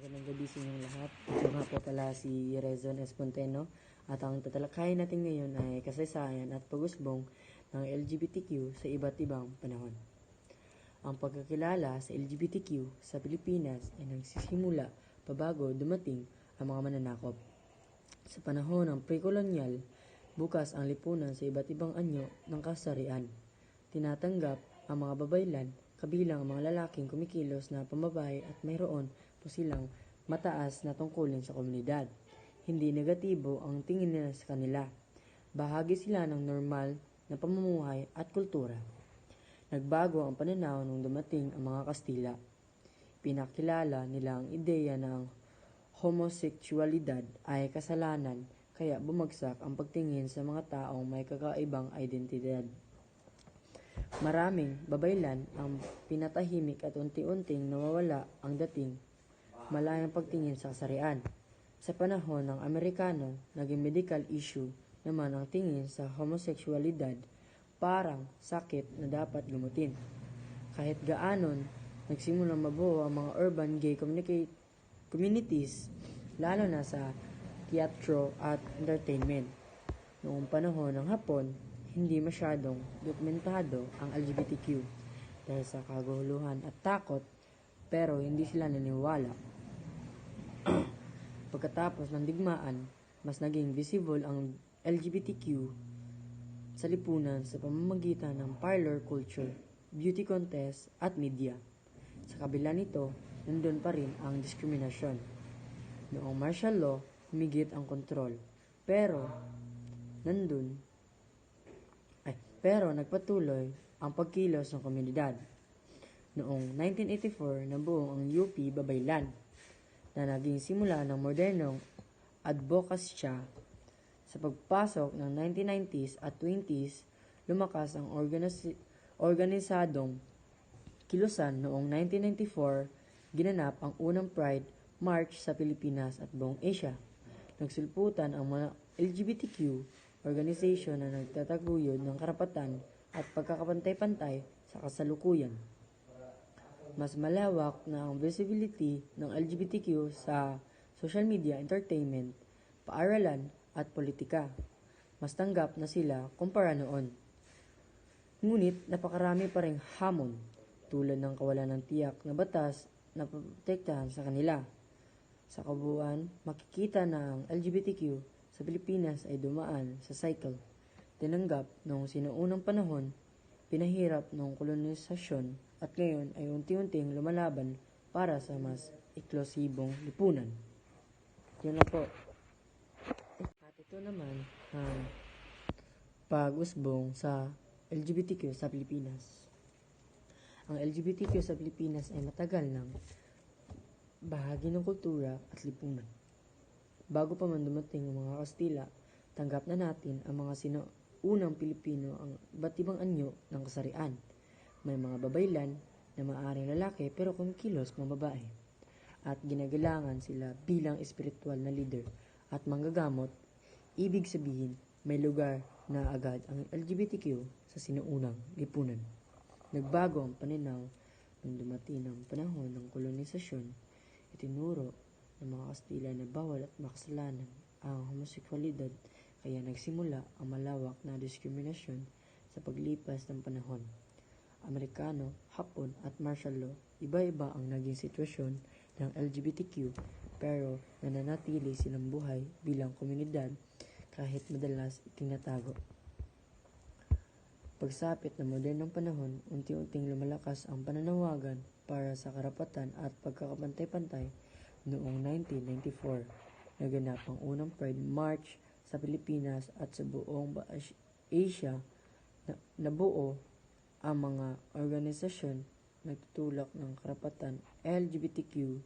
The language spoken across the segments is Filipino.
Magandang gabi sa inyong lahat. Ito nga po pala si Rezon Esponteno at ang tatalakayin natin ngayon ay kasaysayan at pagusbong ng LGBTQ sa iba't ibang panahon. Ang pagkakilala sa LGBTQ sa Pilipinas ay nagsisimula pabago dumating ang mga mananakop. Sa panahon ng pre-colonial, bukas ang lipunan sa iba't ibang anyo ng kasarian. Tinatanggap ang mga babaylan kabilang ang mga lalaking kumikilos na pambabae at mayroon po silang mataas na tungkulin sa komunidad. Hindi negatibo ang tingin nila sa kanila. Bahagi sila ng normal na pamumuhay at kultura. Nagbago ang pananaw nung dumating ang mga Kastila. Pinakilala nila ang ideya ng homosexualidad ay kasalanan kaya bumagsak ang pagtingin sa mga taong may kakaibang identidad. Maraming babaylan ang pinatahimik at unti-unting nawawala ang dating malayang pagtingin sa kasarian. Sa panahon ng Amerikano, naging medical issue naman ang tingin sa homosexualidad parang sakit na dapat gamutin. Kahit gaanon, nagsimulang mabuo ang mga urban gay communities, lalo na sa teatro at entertainment. Noong panahon ng Hapon, hindi masyadong dokumentado ang LGBTQ dahil sa kaguluhan at takot pero hindi sila naniniwala. Pagkatapos ng digmaan, mas naging visible ang LGBTQ sa lipunan sa pamamagitan ng parlor culture, beauty contest at media. Sa kabila nito, nandun pa rin ang diskriminasyon. Noong martial law, humigit ang kontrol. Pero, nandun, ay, pero nagpatuloy ang pagkilos ng komunidad. Noong 1984, nabuo ang UP Babaylan na naging simula ng modernong advokasya sa pagpasok ng 1990s at 20s, lumakas ang organisi- organisadong kilusan noong 1994, ginanap ang unang Pride March sa Pilipinas at buong Asia. Nagsulputan ang mga LGBTQ organization na nagtataguyod ng karapatan at pagkakapantay-pantay sa kasalukuyan. Mas malawak na ang visibility ng LGBTQ sa social media, entertainment, paaralan at politika. Mas tanggap na sila kumpara noon. Ngunit napakarami pa ring hamon tulad ng kawalan ng tiyak na batas na protektahan sa kanila. Sa kabuuan, makikita na ang LGBTQ sa Pilipinas ay dumaan sa cycle. Tinanggap noong sinuunang panahon, pinahirap noong kolonisasyon at ngayon ay unti-unting lumalaban para sa mas eksklusibong lipunan. Yun na po. At ito naman ang pag-usbong sa LGBTQ sa Pilipinas. Ang LGBTQ sa Pilipinas ay matagal ng bahagi ng kultura at lipunan. Bago pa man dumating ang mga Kastila, tanggap na natin ang mga sinaunang Pilipino ang iba't ibang anyo ng kasarian. May mga babaylan na maaaring lalaki pero kumikilos mga babae. At ginagalangan sila bilang espiritual na leader at manggagamot, ibig sabihin may lugar na agad ang LGBTQ sa sinuunang lipunan. Nagbago ang paninaw nung dumating ang panahon ng kolonisasyon, itinuro ng mga Kastila na bawal at makasalanan ang homosexualidad kaya nagsimula ang malawak na diskriminasyon sa paglipas ng panahon. Amerikano, Hapon at martial law, iba-iba ang naging sitwasyon ng LGBTQ pero nananatili silang buhay bilang komunidad kahit madalas itinatago. Pagsapit ng modernong panahon, unti-unting lumalakas ang pananawagan para sa karapatan at pagkakapantay-pantay noong 1994. Naganap ang unang Pride March sa Pilipinas at sa buong Asia na nabuo ang mga organisasyon nagtutulak ng karapatan LGBTQ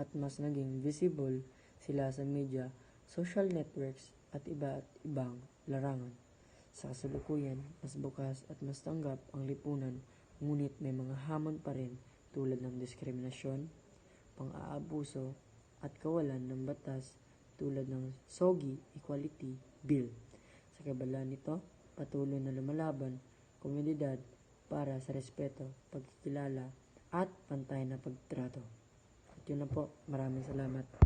at mas naging visible sila sa media, social networks at iba't ibang larangan. Sa kasalukuyan, mas bukas at mas tanggap ang lipunan, ngunit may mga hamon pa rin tulad ng diskriminasyon, pang-aabuso, at kawalan ng batas tulad ng SOGI Equality Bill. Sa kabala nito, patuloy na lumalaban komunidad para sa respeto, pagkikilala, at pantay na pagtrato. At Yun na po. Maraming salamat.